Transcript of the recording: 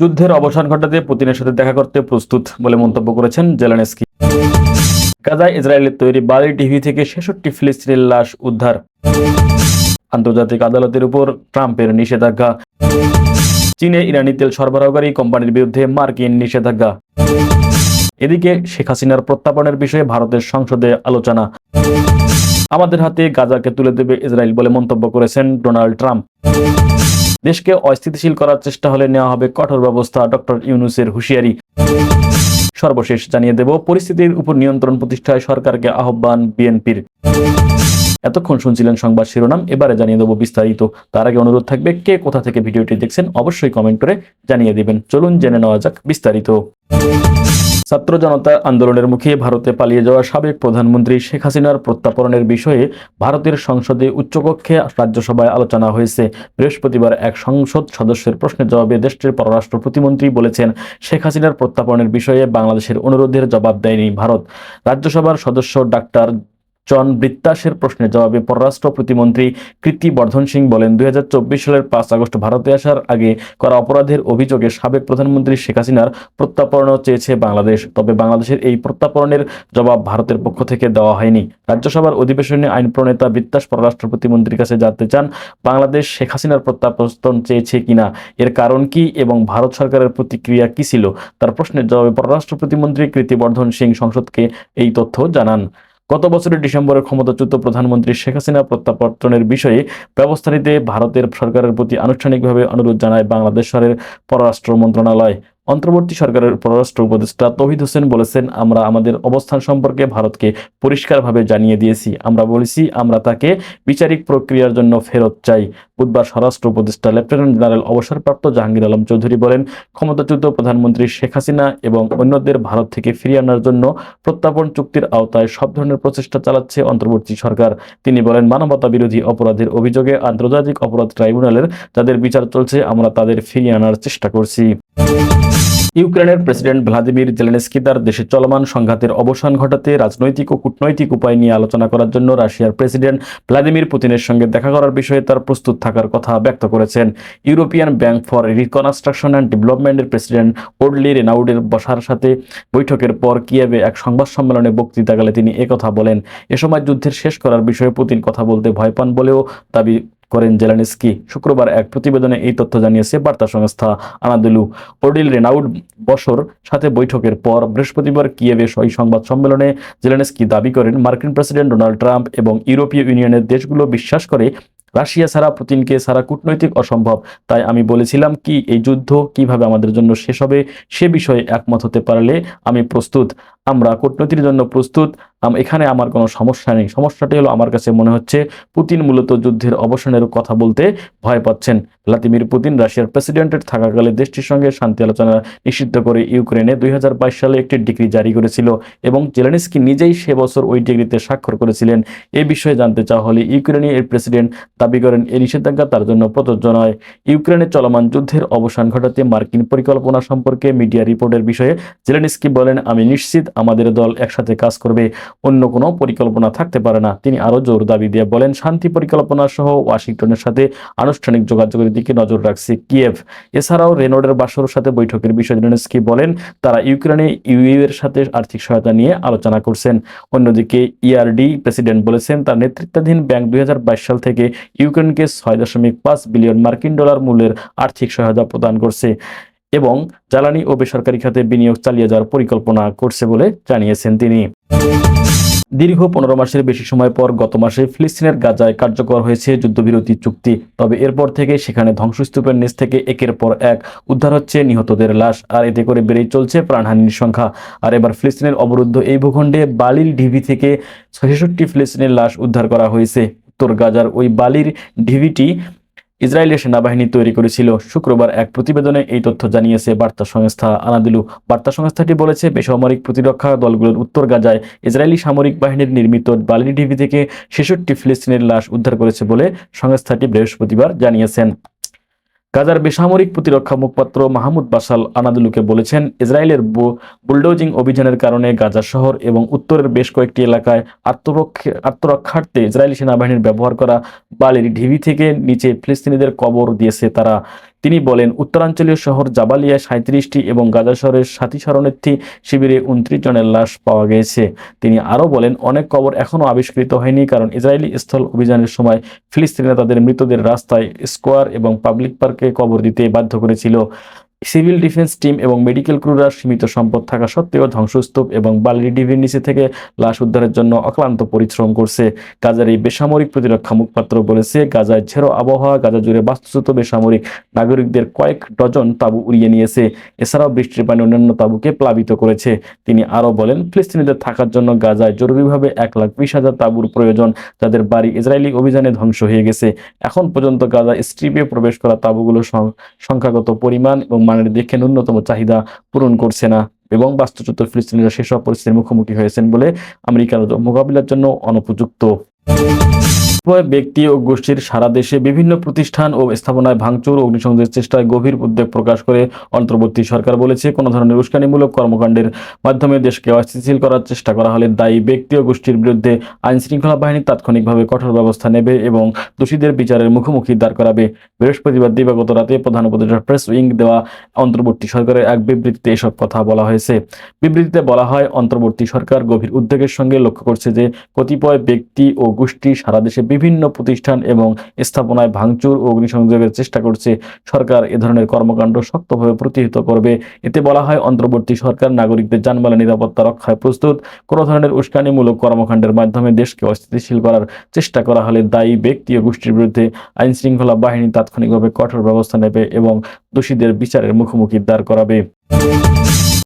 যুদ্ধের অবসান ঘটাতে পুতিনের সাথে দেখা করতে প্রস্তুত বলে মন্তব্য করেছেন জেলানেস্কি। গাজায় ইসরায়েলের তৈরি বালি টিভি থেকে ছেষট্টি ফিলিস্তিনের লাশ উদ্ধার। আন্তর্জাতিক আদালতের উপর ট্রাম্পের নিষেধাজ্ঞা। চীনে ইরানি তেল সরবরাহকারী কোম্পানির বিরুদ্ধে মার্কিন নিষেধাজ্ঞা। এদিকে শেখ হাসিনার প্রত্যাপনের বিষয়ে ভারতের সংসদে আলোচনা। আমাদের হাতে গাজাকে তুলে দেবে ইসরায়েল বলে মন্তব্য করেছেন ডোনাল্ড ট্রাম্প। দেশকে অস্থিতিশীল করার চেষ্টা হলে নেওয়া হবে কঠোর ব্যবস্থা ডক্টর ইউনুসের হুঁশিয়ারি। সর্বশেষ জানিয়ে দেব, পরিস্থিতির উপর নিয়ন্ত্রণ প্রতিষ্ঠায় সরকারকে আহ্বান বিএনপির। এতক্ষণ শুনছিলেন সংবাদ শিরোনাম, এবারে জানিয়ে দেবো বিস্তারিত। তার আগে অনুরোধ থাকবে, কে কোথা থেকে ভিডিওটি দেখছেন অবশ্যই কমেন্ট করে জানিয়ে দিবেন। চলুন জেনে নেওয়া যাক বিস্তারিত। ছাত্র জনতা আন্দোলনের মুখে ভারতে পালিয়ে যাওয়া সাবেক প্রধানমন্ত্রী শেখ হাসিনার প্রত্যাপনের বিষয়ে ভারতের সংসদে উচ্চকক্ষে রাজ্যসভায় আলোচনা হয়েছে। বৃহস্পতিবার এক সংসদ সদস্যের প্রশ্নের জবাবে দেশটির পররাষ্ট্র প্রতিমন্ত্রী বলেছেন, শেখ হাসিনার প্রত্যাপনের বিষয়ে বাংলাদেশের অনুরোধের জবাব দেয়নি ভারত। রাজ্যসভার সদস্য ডাক্তার জন বৃত্তাসের প্রশ্নের জবাবে পররাষ্ট্র প্রতিমন্ত্রী কৃতি বর্ধন সিং বলেন, দুই হাজার চব্বিশ সালের পাঁচ আগস্ট ভারতে আসার আগে করা অপরাধের অভিযোগে সাবেক প্রধানমন্ত্রী শেখ হাসিনার প্রত্যাপরণও চেয়েছে বাংলাদেশ। তবে বাংলাদেশের এই প্রত্যাপরণের জবাব ভারতের পক্ষ থেকে দেওয়া হয়নি। রাজ্যসভার অধিবেশনে আইন প্রণেতা বৃত্তাস পররাষ্ট্র প্রতিমন্ত্রীর কাছে জানতে চান, বাংলাদেশ শেখ হাসিনার প্রত্যাবর্তন চেয়েছে কিনা, এর কারণ কি এবং ভারত সরকারের প্রতিক্রিয়া কি ছিল? তার প্রশ্নের জবাবে পররাষ্ট্র প্রতিমন্ত্রী কৃতিবর্ধন সিং সংসদকে এই তথ্য জানান। গত বছরের ডিসেম্বরে ক্ষমতাচ্যুত প্রধানমন্ত্রী শেখ হাসিনা প্রত্যাবর্তনের বিষয়ে ব্যবস্থা নিতে ভারতের সরকারের প্রতি আনুষ্ঠানিকভাবে অনুরোধ জানায় বাংলাদেশ পররাষ্ট্র মন্ত্রণালয়। অন্তর্বর্তী সরকারের পররাষ্ট্র উপদেষ্টা তহিদ হোসেন বলেছেন, আমরা আমাদের অবস্থান সম্পর্কে ভারতকে পরিষ্কারভাবে জানিয়ে দিয়েছি। আমরা বলেছি, আমরা তাকে বিচারিক প্রক্রিয়ার জন্য ফেরত চাই। বুধবার স্বরাষ্ট্র উপদেষ্টা লেফটেন্যান্ট জেনারেল অবসরপ্রাপ্ত জাহাঙ্গীর আলম চৌধুরী বলেন, ক্ষমতাচ্যুত প্রধানমন্ত্রী শেখ হাসিনা এবং অন্যদের ভারত থেকে ফিরিয়ে আনার জন্য প্রত্যাপন চুক্তির আওতায় সব ধরনের প্রচেষ্টা চালাচ্ছে অন্তর্বর্তী সরকার। তিনি বলেন, মানবতা বিরোধী অপরাধের অভিযোগে আন্তর্জাতিক অপরাধ ট্রাইব্যুনালের যাদের বিচার চলছে, আমরা তাদের ফিরিয়ে আনার চেষ্টা করছি। ইউক্রেনের প্রেসিডেন্ট ভ্লাদিমির জেলেনস্কি তার দেশে চলমান সংঘাতের অবসান ঘটাতে রাজনৈতিক ও কূটনৈতিক উপায় নিয়ে আলোচনা করার জন্য রাশিয়ার প্রেসিডেন্ট ভ্লাদিমির পুতিনের সঙ্গে দেখা করার বিষয়ে তার প্রস্তুত থাকার কথা ব্যক্ত করেছেন। European bank for reconstruction and ডেভেলপমেন্টের প্রেসিডেন্ট ওডলি রেনাউডের বসার সাথে বৈঠকের পর কিয়েভে এক সংবাদ সম্মেলনে বক্তৃতাকালে তিনি একথা বলেন। এ সময় যুদ্ধের শেষ করার বিষয়ে পুতিন কথা বলতে ভয় পান বলেও দাবি করেন জেলানিস্কি। শুক্রবার এক প্রতিবেদনে এই তথ্য জানিয়েছে বার্তা সংস্থা আনাদুলু। ওডিল রেনাউড বসর সাথে বৈঠকের পর বৃহস্পতিবার কিয়েভে ওই সংবাদ সম্মেলনে জেলানিস্কি দাবি করেন, মার্কিন প্রেসিডেন্ট ডোনাল্ড ট্রাম্প এবং ইউরোপীয় ইউনিয়নের দেশগুলো বিশ্বাস করে রাশিয়া ছাড়া পুতিনকে ছাড়া কূটনৈতিক অসম্ভব। তাই আমি বলেছিলাম কি, এই যুদ্ধ কীভাবে আমাদের জন্য শেষ হবে, সে বিষয়ে একমত হতে পারলে আমি প্রস্তুত। আমরা কূটনীতির জন্য প্রস্তুত। এখানে আমার কোনো সমস্যা নেই। সমস্যাটি হলো আমার কাছে মনে হচ্ছে পুতিন মূলত যুদ্ধের অবসানের কথা বলতে ভয় পাচ্ছেন। ভ্লাদিমির পুতিন রাশিয়ার প্রেসিডেন্টের থাকাকালে দেশটির সঙ্গে শান্তি আলোচনা নিষিদ্ধ করে ইউক্রেনে দুই হাজার বাইশ সালে একটি ডিগ্রি জারি করেছিল এবং জেলেনিস্কি নিজেই সে বছর ওই ডিগ্রিতে স্বাক্ষর করেছিলেন। এ বিষয়ে জানতে চাওয়া হলে ইউক্রেনের প্রেসিডেন্ট দাবি করেন এই নিষেধাজ্ঞা তার জন্য প্রযোজ্য নয়। ইউক্রেনে চলমান যুদ্ধের অবসান ঘটাতে মার্কিন পরিকল্পনা সম্পর্কে মিডিয়া রিপোর্টের বিষয়ে জেলেনিস্কি বলেন, আমি নিশ্চিত আমাদের দল একসাথে কাজ করবে, অন্য কোনো পরিকল্পনা থাকতে পারে না। তিনি আরও জোর দাবি দিয়ে বলেন, শান্তি পরিকল্পনা সহ ওয়াশিংটনের সাথে আনুষ্ঠানিক যোগাযোগের দিকে নজর রাখছে কিয়েভ। এছাড়াও রেনোডের বাসর সাথে বৈঠকের বিষয়ে জেলেনস্কি বলেন, তারা ইউক্রেনে ইউইউ এর সাথে আর্থিক সহায়তা নিয়ে আলোচনা করছেন। অন্যদিকে ইআরডি প্রেসিডেন্ট বলেছেন, তার নেতৃত্বাধীন ব্যাংক দুই হাজার বাইশ সাল থেকে ইউক্রেনকে ছয় দশমিক পাঁচ বিলিয়ন মার্কিন ডলার মূল্যের আর্থিক সহায়তা প্রদান করছে। এবং জ্বালানি ও বেসরকারি খাতে বিনিয়োগ চালিয়ে যাওয়ার পরিকল্পনা করছে বলে জানিয়েছেন তিনি। দীর্ঘ পনেরো মাসের বেশি সময় পর গত মাসে ফিলিস্তিনের গাজায় কার্যকর হয়েছে যুদ্ধবিরতি চুক্তি। তবে এরপর থেকে সেখানে ধ্বংসস্তূপের নিচ থেকে একের পর এক উদ্ধার হচ্ছে নিহতদের লাশ, আর এতে করে বেড়েই চলছে প্রাণহানির সংখ্যা। আর এবার ফিলিস্তিনের অবরুদ্ধ এই ভূখণ্ডে বালির ঢিবি থেকে ছেষট্টি ফিলিস্তিনের লাশ উদ্ধার করা হয়েছে। উত্তর গাজার ওই বালির ঢিবিটি ইসরায়েলের সেনাবাহিনী তৈরি করেছিল শুক্রবার এক প্রতিবেদনে এই তথ্য জানিয়েছে বার্তা সংস্থা আনাদিলু। বার্তা সংস্থাটি বলেছে, বেসামরিক প্রতিরক্ষা দলগুলোর উত্তর গাজায় ইসরায়েলি সামরিক বাহিনীর নির্মিত বালিনি টিভি থেকে ছেষট্টি ফিলিস্তিনের লাশ উদ্ধার করেছে বলে সংস্থাটি বৃহস্পতিবার জানিয়েছেন। গাজার বেসামরিক প্রতিরক্ষা মুখপাত্র মাহমুদ বাসাল আনাদুলুকে বলেছেন, ইসরায়েলের বুলডোজিং অভিযানের কারণে গাজা শহর এবং উত্তরের বেশ কয়েকটি এলাকায় আত্মরক্ষে আত্মরক্ষার্থে ইসরায়েলি সেনাবাহিনীর ব্যবহার করা বালির ঢিবি থেকে নিচে ফিলিস্তিনিদের কবর দিয়েছে তারা। তিনি বলেন, উত্তরাঞ্চলীয় শহর জাবালিয়া সাঁত্রিশটি এবং গাজা শহরের সাথী শরণার্থী শিবিরে উনত্রিশ জনের লাশ পাওয়া গেছে। তিনি আরও বলেন, অনেক কবর এখনও আবিষ্কৃত হয়নি কারণ ইসরায়েলি স্থল অভিযানের সময় ফিলিস্তিনিরা তাদের মৃতদের রাস্তায় স্কোয়ার এবং পাবলিক পার্কে কবর দিতে বাধ্য করেছিল। সিভিল ডিফেন্স টিম এবং মেডিকেল ক্রুরা সীমিত সম্পদ থাকা সত্ত্বেও ধ্বংসস্তূপ এবং বালির ডিভির নিচে থেকে লাশ উদ্ধারের জন্য অক্লান্ত পরিশ্রম করছে। গাজার এই বেসামরিক প্রতিরক্ষা মুখপাত্র বলেছে, গাজায় ঝেড়ো আবহাওয়া, গাজা জুড়ে বাস্তুচ্যুত বেসামরিক নাগরিকদের কয়েক ডজন তাঁবু উড়িয়ে নিয়েছে। এছাড়াও বৃষ্টির পানি অন্যান্য তাঁবুকে প্লাবিত করেছে। তিনি আরও বলেন, ফিলিস্তিনিদের থাকার জন্য গাজায় জরুরিভাবে এক লাখ বিশ হাজার তাঁবুর প্রয়োজন, যাদের বাড়ি ইসরায়েলি অভিযানে ধ্বংস হয়ে গেছে। এখন পর্যন্ত গাজা স্ট্রিপে প্রবেশ করা তাঁবুগুলো সংখ্যাগত পরিমাণ এবং মানের দিকে ন্যূনতম চাহিদা পূরণ করছে না এবং বাস্তুচ্যুত ফিলিস্তিনিরা সেসব পরিস্থিতির মুখোমুখি হয়েছেন বলে আমেরিকার মোকাবিলার জন্য অনুপযুক্ত। উভয় ব্যক্তি ও গোষ্ঠীর সারা দেশে বিভিন্ন প্রতিষ্ঠান ও স্থাপনায় ভাঙচুর ও অগ্নিসংযোগের চেষ্টায় গভীর উদ্বেগ প্রকাশ করে অন্তর্বর্তী সরকার বলেছে, কোনো ধরনের উস্কানিমূলক কর্মকাণ্ডের মাধ্যমে দেশকে অস্থিতিশীল করার চেষ্টা করা হলে দায়ী ব্যক্তি ও গোষ্ঠীর বিরুদ্ধে আইন শৃঙ্খলা বাহিনী তাৎক্ষণিকভাবে কঠোর ব্যবস্থা নেবে এবং দোষীদের বিচারের মুখোমুখি দাঁড় করাবে। বৃহস্পতিবার দিবাগত রাতে প্রধান উপদেষ্টা প্রেস উইং দেওয়া অন্তর্বর্তী সরকারের এক বিবৃতিতে এসব কথা বলা হয়েছে। বিবৃতিতে বলা হয়, অন্তর্বর্তী সরকার গভীর উদ্বেগের সঙ্গে লক্ষ্য করছে যে কতিপয় ব্যক্তি ও গোষ্ঠী সারা দেশে বিভিন্ন প্রতিষ্ঠান এবং স্থাপনায় ভাঙচুর ও অগ্নিসংযোগের চেষ্টা করছে সরকার। এ ধরনের কর্মকাণ্ড শক্তভাবে প্রতিহিত করবে। এতে বলা হয়, অন্তর্বর্তী সরকার নাগরিকদের যানবাহনের নিরাপত্তা রক্ষায় প্রস্তুত। কোনো ধরনের উস্কানিমূলক কর্মকাণ্ডের মাধ্যমে দেশকে অস্থিতিশীল করার চেষ্টা করা হলে দায়ী ব্যক্তি ও গোষ্ঠীর বিরুদ্ধে আইন শৃঙ্খলা বাহিনী তাৎক্ষণিকভাবে কঠোর ব্যবস্থা নেবে এবং দোষীদের বিচারের মুখোমুখি দাঁড় করাবে।